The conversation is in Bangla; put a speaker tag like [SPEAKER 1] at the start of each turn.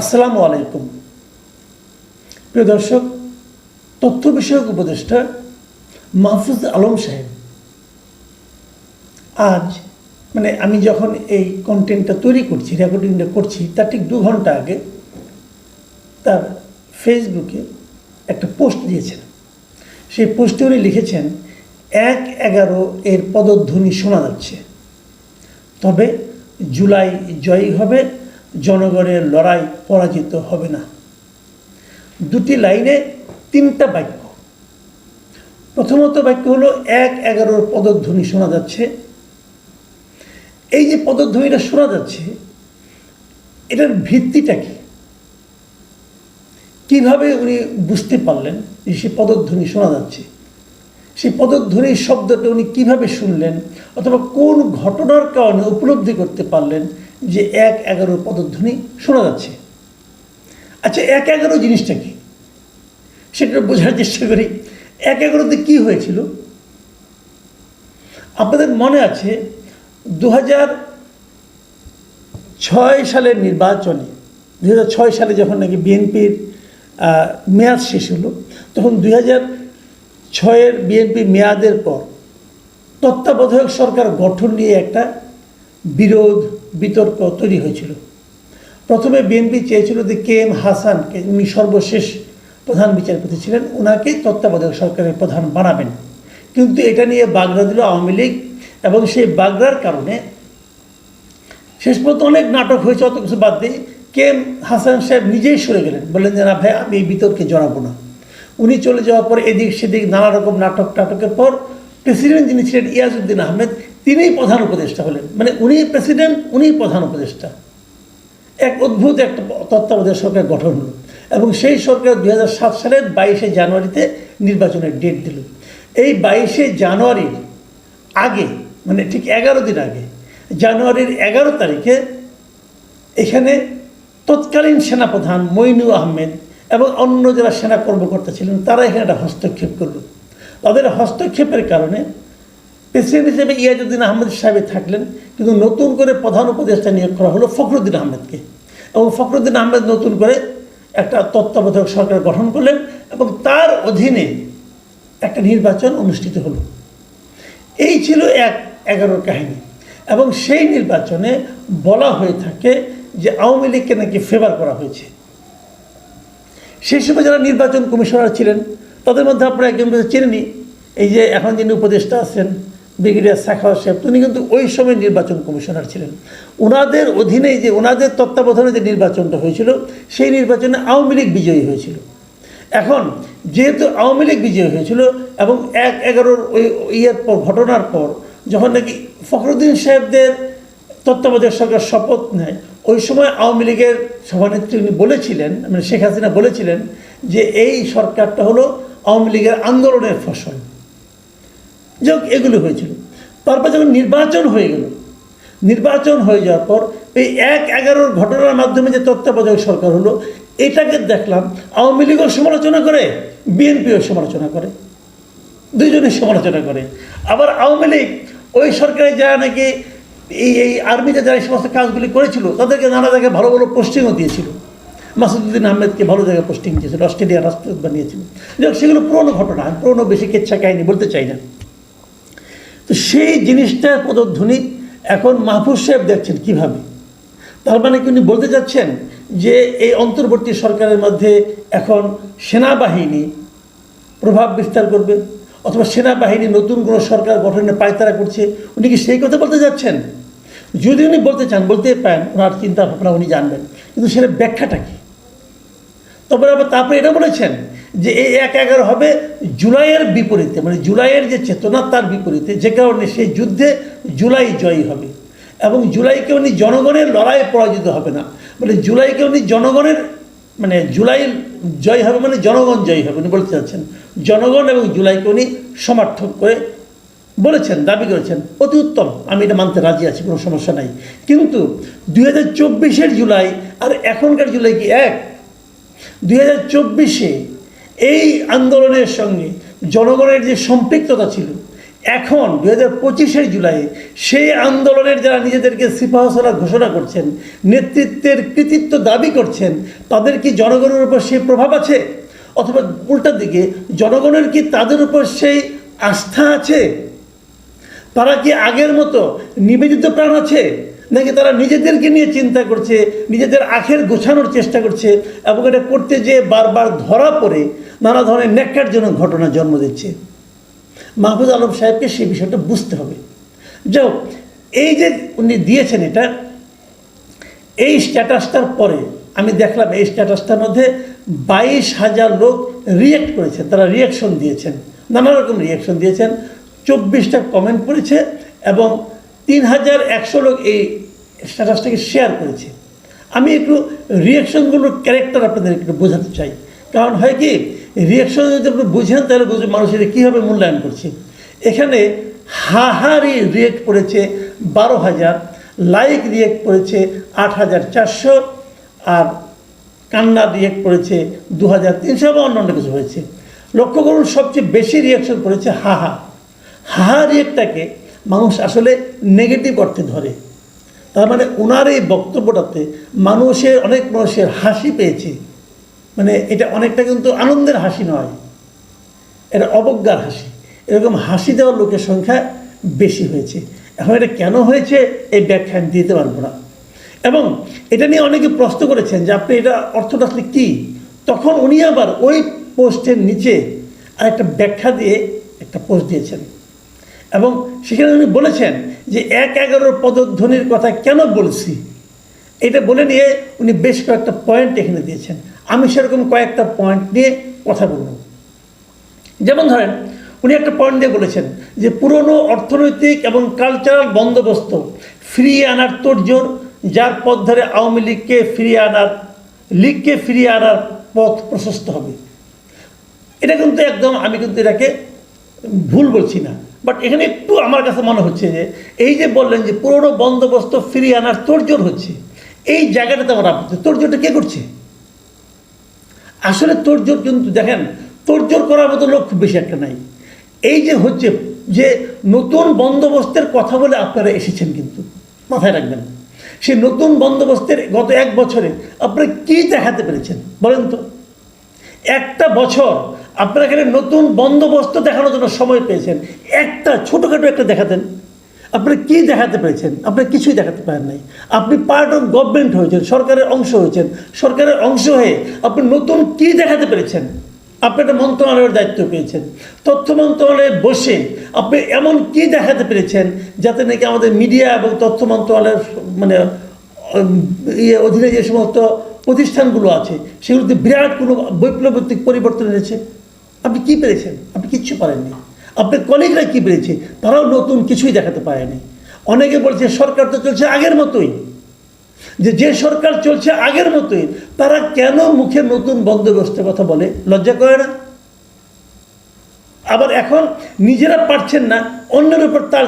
[SPEAKER 1] আসসালামু আলাইকুম। প্রিয় দর্শক, তথ্য বিষয়ক উপদেষ্টা মাহফুজ আলম সাহেব, আজ মানে আমি যখন এই কন্টেন্টটা তৈরি করছি রেকর্ডিংটা করছি, তার ঠিক দু ঘণ্টা আগে তার ফেসবুকে একটা পোস্ট দিয়েছেন। সেই পোস্টে উনি লিখেছেন, এক এগারো এর পদধ্বনি শোনা যাচ্ছে। তবে জুলাই জয়ী হবে জনগণের লড়াই পরাজিত হবে না। দুটি লাইনে তিনটা বাক্য। প্রথমত বাক্য হলো, এক এগারোর পদধ্বনি শোনা যাচ্ছে। এই যে পদধ্বনিটা শোনা যাচ্ছে, এটার ভিত্তিটা কি? কীভাবে উনি বুঝতে পারলেন যে সে পদধ্বনি শোনা যাচ্ছে? সেই পদধ্বনির শব্দটা উনি কীভাবে শুনলেন? অথবা কোন ঘটনার কারণে উপলব্ধি করতে পারলেন? যে এক এগারোর পদধ্বনি শোনা যাচ্ছে। আচ্ছা এক এগারো জিনিসটা কি? সেটা বোঝার চেষ্টা করি। এক এগারোতে কী হয়েছিল? আপনাদের মনে আছে দু ছয় সালের নির্বাচনে দু ছয় সালে যখন নাকি বিএনপির মেয়াদ শেষ হলো, তখন দুই হাজার ছয়ের বিএনপি মেয়াদের পর তত্ত্বাবধায়ক সরকার গঠন নিয়ে একটা বিরোধ, বিতর্ক তৈরি হয়েছিল। প্রথমে বিএনপি চেয়েছিল যে কে এম হাসানকে, উনি সর্বশেষ প্রধান বিচারপতি ছিলেন ওনাকে তত্ত্বাবধায়ক সরকারের প্রধান বানাবেন। কিন্তু এটা নিয়ে বাগড়া দিল আওয়ামী লীগ এবং সেই বাগড়ার কারণে শেষ পর্যন্ত অনেক নাটক হয়েছে, অত কিছু বাদ দিয়ে কে এম হাসান সাহেব নিজেই সরে গেলেন, বললেন যে না ভাই, আমি এই বিতর্কে জড়াবো না। উনি চলে যাওয়ার পর এদিক সেদিক নানা রকম নাটক টাটকের পর প্রেসিডেন্ট যিনি ছিলেন, ইয়াজউদ্দিন আহমেদ তিনিই প্রধান উপদেষ্টা হলেন। মানে উনি প্রেসিডেন্ট উনিই প্রধান উপদেষ্টা। এক অদ্ভুত একটা তত্ত্বাবধায়ক সরকার গঠন হলো। এবং সেই সরকার দু হাজার সাত সালের বাইশে জানুয়ারিতে নির্বাচনের ডেট দিল। এই বাইশে জানুয়ারির আগে মানে ঠিক এগারো দিন আগে, জানুয়ারির এগারো তারিখে এখানে তৎকালীন সেনাপ্রধান মইনু আহমেদ এবং অন্য যারা সেনা কর্মকর্তা ছিলেন, তারা এখানে একটা হস্তক্ষেপ করল। তাদের হস্তক্ষেপের কারণে প্রেসিডেন্ট হিসেবে ইয়াজুদ্দিন আহমেদ সাহেব থাকলেন, কিন্তু নতুন করে প্রধান উপদেষ্টা নিয়োগ করা হলো ফখরুদ্দিন আহমেদকে। এবং ফখরুদ্দিন আহমেদ নতুন করে একটা তত্ত্বাবধায়ক সরকার গঠন করলেন এবং তার অধীনে একটা নির্বাচন অনুষ্ঠিত হলো। এই ছিল এক এগারোর কাহিনী। এবং সেই নির্বাচনে বলা হয়ে থাকে যে আওয়ামী লীগকে নাকি ফেভার করা হয়েছে। সেই সময় যারা নির্বাচন কমিশনার ছিলেন, তাদের মধ্যে আপনারা একজন চেনেনি এই যে এখন যিনি উপদেষ্টা আছেন ব্রিগেডিয়ার সাখাওয়াত সাহেব, তিনি কিন্তু ওই সময় নির্বাচন কমিশনার ছিলেন। ওনাদের অধীনে যে ওনাদের তত্ত্বাবধানে যে নির্বাচনটা হয়েছিল, সেই নির্বাচনে আওয়ামী লীগ বিজয়ী হয়েছিল। এখন, যেহেতু আওয়ামী লীগ বিজয়ী হয়েছিল এবং এক এগারোর ওই ইয়ের পর, ঘটনার পর, যখন নাকি ফখরুদ্দিন সাহেবদের তত্ত্বাবধায়ক সরকার শপথ নেয়, ওই সময় আওয়ামী লীগের সভানেত্রী উনি বলেছিলেন মানে শেখ হাসিনা বলেছিলেন যে, এই সরকারটা হলো আওয়ামী লীগের আন্দোলনের ফসল। যাক এগুলো হয়েছিল। তারপর যখন নির্বাচন হয়ে গেল, নির্বাচন হয়ে যাওয়ার পর এই এক এগারোর ঘটনার মাধ্যমে যে তত্ত্বাবধায়ক সরকার হলো, এটাকে দেখলাম আওয়ামী লীগও সমালোচনা করে, বিএনপিও সমালোচনা করে দুজনের সমালোচনা করে। আবার আওয়ামী লীগ ওই সরকারে যারা নাকি এই এই আর্মিতে যারা এই সমস্ত কাজগুলি করেছিল, তাদেরকে নানা জায়গায় ভালো ভালো পোস্টিংও দিয়েছিল। মাসুদুদ্দিন আহমেদকে ভালো জায়গায় পোস্টিং দিয়েছিল, অস্ট্রেলিয়ার রাষ্ট্রদূত বানিয়েছিল। যাক সেগুলো পুরনো ঘটনা পুরনো বেশি কেচ্ছা কাহিনি বলতে চাই না। তো সেই জিনিসটার পদধ্বনি এখন মাহফুজ সাহেব দেখছেন কীভাবে? তার মানে কি উনি বলতে চাচ্ছেন যে এই অন্তর্বর্তী সরকারের মধ্যে এখন সেনাবাহিনী প্রভাব বিস্তার করবে? অথবা সেনাবাহিনী নতুন কোনো সরকার গঠনে পায়তারা করছে? উনি কি সেই কথা বলতে যাচ্ছেন যদি উনি বলতে চান, বলতে পারেন, ওনার চিন্তা ভাবনা উনি জানবেন। কিন্তু সেটা ব্যাখ্যাটা কী? তবে আবার তারপরে এটা বলেছেন যে এই এক এগারো হবে জুলাইয়ের বিপরীতে মানে জুলাইয়ের যে চেতনা তার বিপরীতে, যে কারণে সেই যুদ্ধে জুলাই জয়ী হবে। এবং জুলাইকে উনি জনগণের লড়াইয়ে পরাজিত হবে না। মানে জুলাইকে উনি জনগণের মানে জুলাই জয় হবে মানে জনগণ জয়ী হবে, উনি বলতে চাচ্ছেন। জনগণ এবং জুলাইকে উনি সমর্থক করে বলেছেন, দাবি করেছেন, অতি উত্তম, আমি এটা মানতে রাজি আছি, কোনো সমস্যা নাই। কিন্তু দুই হাজার জুলাই আর এখনকার জুলাই কি এক? দুই হাজার চব্বিশে এই আন্দোলনের সঙ্গে জনগণের যে সম্পৃক্ততা ছিল, এখন দু হাজার পঁচিশের জুলাই সেই আন্দোলনের যারা নিজেদেরকে সিপাহসলা ঘোষণা করছেন, নেতৃত্বের কৃতিত্ব দাবি করছেন, তাদের কি জনগণের উপর সেই প্রভাব আছে? অথবা উল্টার দিকে, জনগণের কি তাদের উপর সেই আস্থা আছে? তারা কি আগের মতো নিবেদিত প্রাণ আছে? নাকি তারা নিজেদেরকে নিয়ে চিন্তা করছে, নিজেদের আখের গোছানোর চেষ্টা করছে, এবং এটা করতে যেয়ে বারবার ধরা পড়ে, নানা ধরনের ন্যাক্কারজনক ঘটনা জন্ম দিচ্ছে। মাহফুজ আলম সাহেবকে সেই বিষয়টা বুঝতে হবে। যাও এই যে উনি দিয়েছেন এটা, এই স্ট্যাটাসটার পরে আমি দেখলাম এই স্ট্যাটাসটার মধ্যে বাইশ হাজার লোক রিয়েক্ট করেছে, তারা রিয়াকশন দিয়েছেন, নানা রকম রিয়াকশন দিয়েছেন, চব্বিশটা কমেন্ট করেছে, এবং তিন হাজার একশো লোক এই স্ট্যাটাসটাকে শেয়ার করেছে। আমি একটু রিয়াকশনগুলোর ক্যারেক্টার আপনাদের একটু বোঝাতে চাই। কারণ হয় কি রিয়াকশন যদি আপনি বুঝেন, তাহলে বুঝবেন মানুষের কীভাবে মূল্যায়ন করছে। এখানে হাহারি রিয়েক্ট করেছে বারো হাজার লাইক রিয়েক্ট করেছে আট হাজার চারশো, আর কান্না রিয়েক্ট করেছে দু হাজার তিনশো বা অন্যান্য কিছু হয়েছে। লক্ষ্য করুন, সবচেয়ে বেশি রিয়াকশন করেছে হাহা। হাহা রিয়েক্টটাকে মানুষ আসলে নেগেটিভ অর্থে ধরে। তার মানে ওনার এই বক্তব্যটাতে মানুষের, অনেক মানুষের হাসি পেয়েছে। মানে এটা অনেকটা কিন্তু আনন্দের হাসি নয়। এটা অবজ্ঞার হাসি। এরকম হাসি দেওয়ার লোকের সংখ্যা বেশি হয়েছে। এখন এটা কেন হয়েছে, এই ব্যাখ্যা দিতে পারব না। এবং এটা নিয়ে অনেকে প্রশ্ন করেছেন যে আপনি এটা অর্থটা আসলে কী? তখন উনি আবার ওই পোস্টের নিচে আর একটা ব্যাখ্যা দিয়ে একটা পোস্ট দিয়েছেন। এবং সেখানে উনি বলেছেন যে এক এগারোর পদধ্বনির কথা কেন বলছি? এটা বলে নিয়ে উনি বেশ কয়েকটা পয়েন্ট এখানে দিয়েছেন। আমি সেরকম কয়েকটা পয়েন্ট নিয়ে কথা বলব। যেমন ধরেন, উনি একটা পয়েন্ট দিয়ে বলেছেন যে পুরনো অর্থনৈতিক এবং কালচারাল বন্দোবস্ত ফিরিয়ে আনার তোড়জোড়, যার পথ ধরে আওয়ামী লীগকে ফিরিয়ে আনার, লীগকে ফিরিয়ে আনার পথ প্রশস্ত হবে। এটা কিন্তু একদম, আমি কিন্তু এটাকে ভুল বলছি না। বাট এখানে একটু আমার কাছে মনে হচ্ছে যে, এই যে বললেন যে পুরনো বন্দোবস্ত ফিরিয়ে আনার তোড়জোড় হচ্ছে, এই জায়গাটাতে আমার আপত্তি তোড়জোড়টা কে করছে? আসলে তোড়জোড় কিন্তু দেখেন, তোড়জোড় করার মতো লোক খুব বেশি একটা নাই। এই যে হচ্ছে যে নতুন বন্দোবস্তের কথা বলে আপনারা এসেছেন কিন্তু, মাথায় রাখবেন। সেই নতুন বন্দোবস্তের গত এক বছরে আপনারা কী দেখাতে পেরেছেন, বলেন তো? একটা বছর আপনারা এখানে নতুন বন্দোবস্ত দেখানোর জন্য সময় পেয়েছেন। একটা, ছোটোখাটো একটা দেখাতেন। আপনি কি দেখাতে পেরেছেন? আপনি কিছুই দেখাতে পারেন নাই। আপনি পার্ট অফ গভর্নমেন্ট হয়েছেন, সরকারের অংশ হয়েছেন। সরকারের অংশ হয়ে আপনি নতুন কি দেখাতে পেরেছেন? আপনি একটা মন্ত্রণালয়ের দায়িত্ব পেয়েছেন। তথ্য মন্ত্রণালয়ে বসে আপনি এমন কি দেখাতে পেরেছেন যাতে নাকি আমাদের মিডিয়া এবং তথ্য মন্ত্রণালয়ের মানে ইয়ে অধীনে যে সমস্ত প্রতিষ্ঠানগুলো আছে, সেগুলোতে বিরাট কোনো বৈপ্লবিক পরিবর্তন এনেছে? আপনি কি পেরেছেন? আপনি কিচ্ছু পারেননি আপনার কলিগরা কি পেরেছে? তারাও নতুন কিছুই দেখাতে পারেনি। অনেকে বলছে, সরকার তো চলছে আগের মতোই। যে যে সরকার চলছে আগের মতোই, তারা কেন মুখে নতুন বন্দোবস্তের কথা বলে? লজ্জা করে না? আবার এখন নিজেরা পারছেন না, অন্যের উপর তার